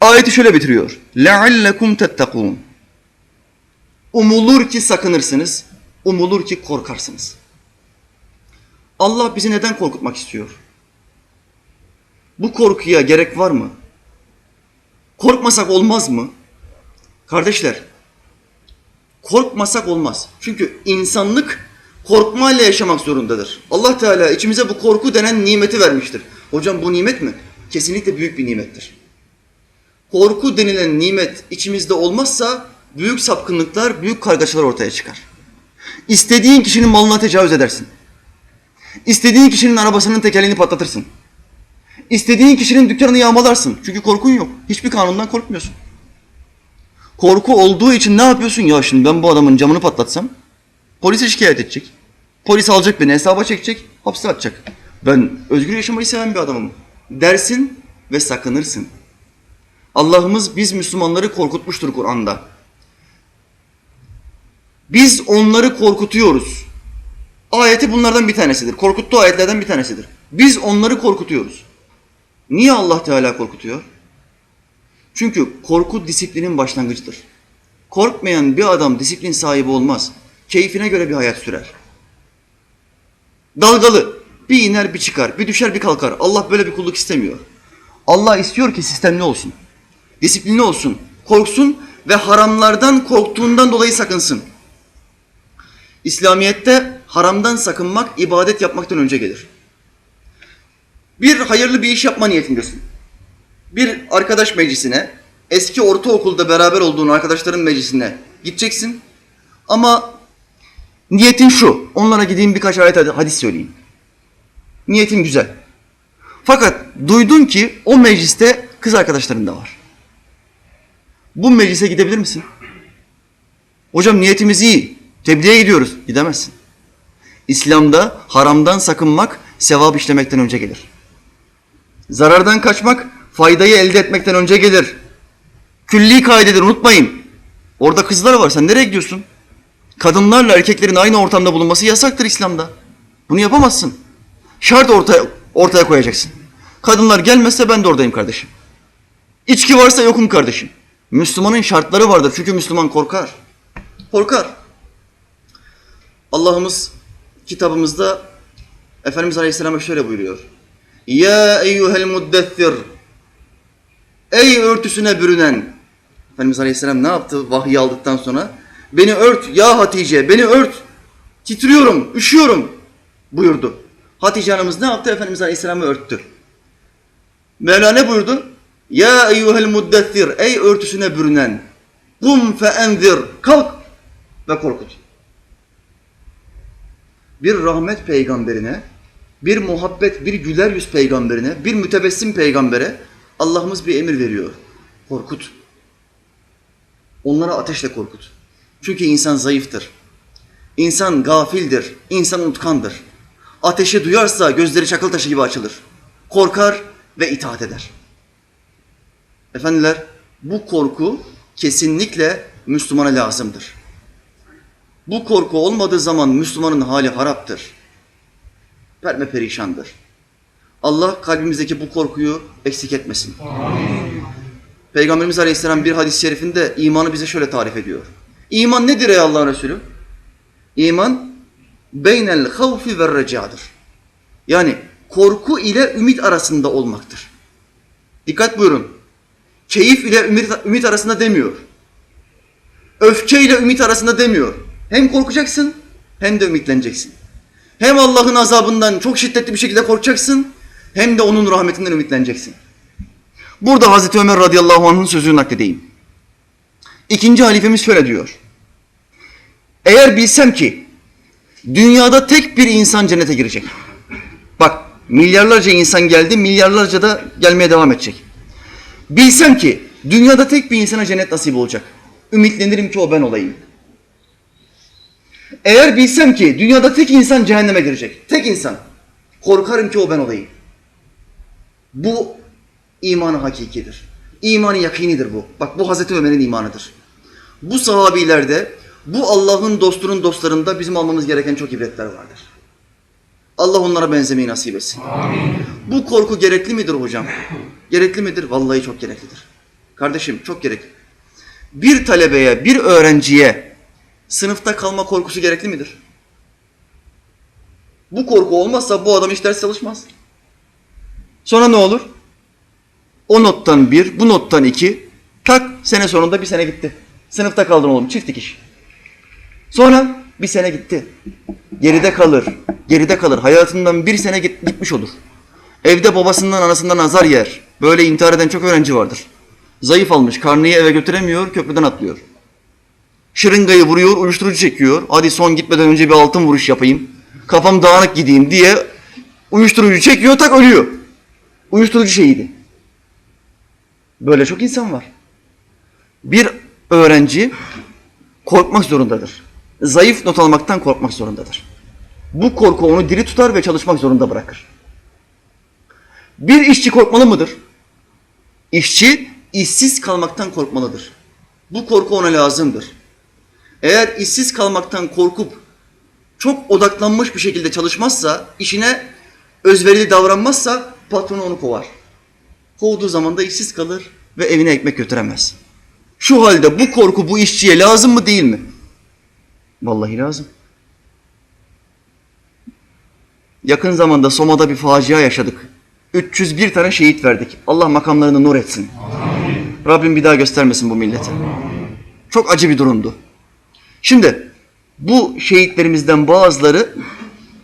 Ayeti şöyle bitiriyor. لَعَلَّكُمْ تَتَّقُونَ Umulur ki sakınırsınız, umulur ki korkarsınız. Allah bizi neden korkutmak istiyor? Bu korkuya gerek var mı? Korkmasak olmaz mı? Kardeşler, korkmasak olmaz. Çünkü insanlık korkmayla yaşamak zorundadır. Allah Teala içimize bu korku denen nimeti vermiştir. Hocam bu nimet mi? Kesinlikle büyük bir nimettir. Korku denilen nimet içimizde olmazsa büyük sapkınlıklar, büyük kargaşalar ortaya çıkar. İstediğin kişinin malına tecavüz edersin. İstediğin kişinin arabasının tekerleğini patlatırsın. İstediğin kişinin dükkanını yağmalarsın. Çünkü korkun yok. Hiçbir kanundan korkmuyorsun. Korku olduğu için ne yapıyorsun? Ya şimdi ben bu adamın camını patlatsam polise şikayet edecek. Polis alacak beni hesaba çekecek, hapse atacak. Ben özgür yaşamayı seven bir adamım. Dersin ve sakınırsın. Allah'ımız biz Müslümanları korkutmuştur Kur'an'da. Biz onları korkutuyoruz. Ayeti bunlardan bir tanesidir. Korkuttuğu ayetlerden bir tanesidir. Biz onları korkutuyoruz. Niye Allah Teala korkutuyor? Çünkü korku disiplinin başlangıcıdır. Korkmayan bir adam disiplin sahibi olmaz. Keyfine göre bir hayat sürer. Dalgalı. Bir iner bir çıkar, bir düşer bir kalkar. Allah böyle bir kulluk istemiyor. Allah istiyor ki sistemli olsun. Disiplinli olsun. Korksun ve haramlardan korktuğundan dolayı sakınsın. İslamiyet'te haramdan sakınmak ibadet yapmaktan önce gelir. Bir hayırlı bir iş yapma niyetindesin. Bir arkadaş meclisine, eski ortaokulda beraber olduğun arkadaşların meclisine gideceksin. Ama niyetin şu, onlara gideyim birkaç ayet hadis söyleyeyim. Niyetin güzel. Fakat duydun ki o mecliste kız arkadaşların da var. Bu meclise gidebilir misin? Hocam niyetimiz iyi. Tebliğe gidiyoruz. Gidemezsin. İslam'da haramdan sakınmak sevap işlemekten önce gelir. Zarardan kaçmak faydayı elde etmekten önce gelir. Külli kaidedir unutmayın. Orada kızlar var sen nereye gidiyorsun? Kadınlarla erkeklerin aynı ortamda bulunması yasaktır İslam'da. Bunu yapamazsın. Şart ortaya, ortaya koyacaksın. Kadınlar gelmezse ben de oradayım kardeşim. İçki varsa yokum kardeşim. Müslümanın şartları vardır çünkü Müslüman korkar. Korkar. Allah'ımız kitabımızda Efendimiz Aleyhisselam şöyle buyuruyor. Ya eyyuhel muddessir Ey örtüsüne bürünen Efendimiz Aleyhisselam ne yaptı vahyi aldıktan sonra? Beni ört ya Hatice beni ört. Titriyorum, üşüyorum buyurdu. Hatice anamız ne yaptı? Efendimiz Aleyhisselam'ı örttü. Mevla ne buyurdu? Ya eyyuhel muddessir ey örtüsüne bürünen kum fe enzir kalk ve korkut. Bir rahmet peygamberine, bir muhabbet, bir güler yüz peygamberine, bir mütebessim peygambere Allah'ımız bir emir veriyor. Korkut. Onlara ateşle korkut. Çünkü insan zayıftır. İnsan gafildir. İnsan unutkandır. Ateşi duyarsa gözleri çakıl taşı gibi açılır. Korkar ve itaat eder. Efendiler, bu korku kesinlikle Müslümana lazımdır. Bu korku olmadığı zaman Müslümanın hali haraptır. Perme perişandır. Allah kalbimizdeki bu korkuyu eksik etmesin. Amin. Peygamberimiz Aleyhisselam bir hadis-i şerifinde imanı bize şöyle tarif ediyor. İman nedir ey Allah'ın Resulü? İman beynel havfi ve recadır. Yani korku ile ümit arasında olmaktır. Dikkat buyurun. Keyif ile ümit, arasında demiyor. Öfke ile ümit arasında demiyor. Hem korkacaksın hem de ümitleneceksin. Hem Allah'ın azabından çok şiddetli bir şekilde korkacaksın hem de onun rahmetinden ümitleneceksin. Burada Hazreti Ömer radıyallahu anh'ın sözünü nakledeyim. İkinci halifemiz şöyle diyor. Eğer bilsem ki dünyada tek bir insan cennete girecek. Bak milyarlarca insan geldi, milyarlarca da gelmeye devam edecek. Bilsem ki dünyada tek bir insana cennet nasip olacak. Ümitlenirim ki o ben olayım. Eğer bilsem ki dünyada tek insan cehenneme girecek. Tek insan. Korkarım ki o ben olayım. Bu imanı hakikidir. İmanı yakinidir bu. Bak bu Hazreti Ömer'in imanıdır. Bu sahabilerde, bu Allah'ın dostunun dostlarında bizim almamız gereken çok ibretler vardır. Allah onlara benzemeyi nasip etsin. Bu korku gerekli midir hocam? Gerekli midir? Vallahi çok gereklidir. Kardeşim çok gerek. Bir talebeye, bir öğrenciye sınıfta kalma korkusu gerekli midir? Bu korku olmazsa bu adam hiç ders çalışmaz. Sonra ne olur? O nottan bir, bu nottan iki, tak sene sonunda bir sene gitti. Sınıfta kaldın oğlum, çift dikiş. Sonra bir sene gitti. Geride kalır, geride kalır. Hayatından bir sene git- gitmiş olur. Evde babasından anasından azar yer. Böyle intihar eden çok öğrenci vardır. Zayıf almış, karnıyı eve götüremiyor, köprüden atlıyor. Şırıngayı vuruyor, uyuşturucu çekiyor. Hadi son gitmeden önce bir altın vuruş yapayım. Kafam dağınık gideyim diye uyuşturucu çekiyor, tak ölüyor. Uyuşturucu şehidi. Böyle çok insan var. Bir öğrenci korkmak zorundadır. Zayıf not almaktan korkmak zorundadır. Bu korku onu diri tutar ve çalışmak zorunda bırakır. Bir işçi korkmalı mıdır? İşçi işsiz kalmaktan korkmalıdır. Bu korku ona lazımdır. Eğer işsiz kalmaktan korkup çok odaklanmış bir şekilde çalışmazsa, işine özverili davranmazsa patronu onu kovar. Kovduğu zaman da işsiz kalır ve evine ekmek götüremez. Şu halde bu korku bu işçiye lazım mı değil mi? Vallahi lazım. Yakın zamanda Soma'da bir facia yaşadık. 301 tane şehit verdik. Allah makamlarını nur etsin. Rabbim bir daha göstermesin bu millete. Çok acı bir durumdu. Şimdi bu şehitlerimizden bazıları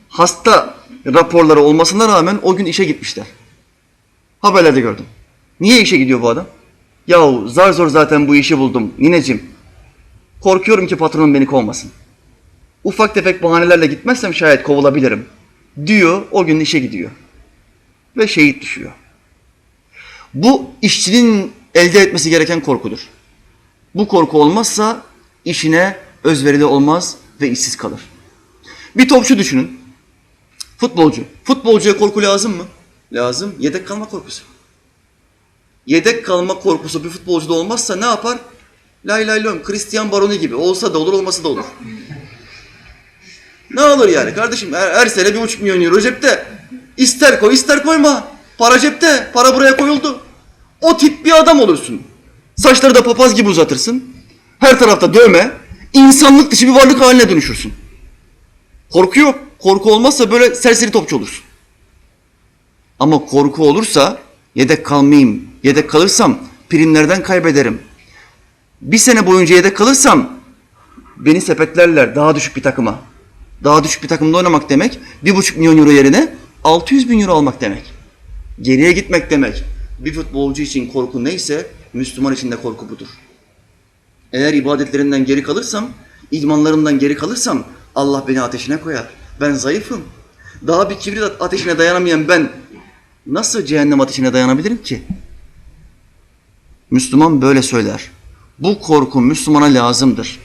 hasta raporları olmasına rağmen o gün işe gitmişler. Haberlerde gördüm. Niye işe gidiyor bu adam? Yahu zar zor zaten bu işi buldum nineciğim. Korkuyorum ki patronum beni kovmasın. Ufak tefek bahanelerle gitmezsem şayet kovulabilirim. Diyor o gün işe gidiyor. Ve şehit düşüyor. Bu işçinin elde etmesi gereken korkudur. Bu korku olmazsa işine özverili olmaz ve işsiz kalır. Bir topçu düşünün. Futbolcu. Futbolcuya korku lazım mı? Lazım. Yedek kalma korkusu. Yedek kalma korkusu bir futbolcuda olmazsa ne yapar? Lay lay lom, Christian Baroni gibi. Olsa da olur, olmasa da olur. Ne olur yani kardeşim her, her sene bir buçuk milyon euro cepte. İster koy ister koyma. Para cepte. Para buraya koyuldu. O tip bir adam olursun. Saçları da papaz gibi uzatırsın. Her tarafta dövme. insanlık dışı bir varlık haline dönüşürsün. Korku yok. Korku olmazsa böyle serseri topçu olursun. Ama korku olursa yedek kalmayayım. Yedek kalırsam primlerden kaybederim. Bir sene boyunca yedek kalırsam beni sepetlerler daha düşük bir takıma. Daha düşük bir takımda oynamak demek bir buçuk milyon euro yerine 600 bin euro almak demek. Geriye gitmek demek. Bir futbolcu için korku neyse Müslüman için de korku budur. Eğer ibadetlerinden geri kalırsam, idmanlarımdan geri kalırsam Allah beni ateşine koyar. Ben zayıfım. Daha bir kibrit ateşine dayanamayan ben nasıl cehennem ateşine dayanabilirim ki? Müslüman böyle söyler. Bu korku Müslümana lazımdır.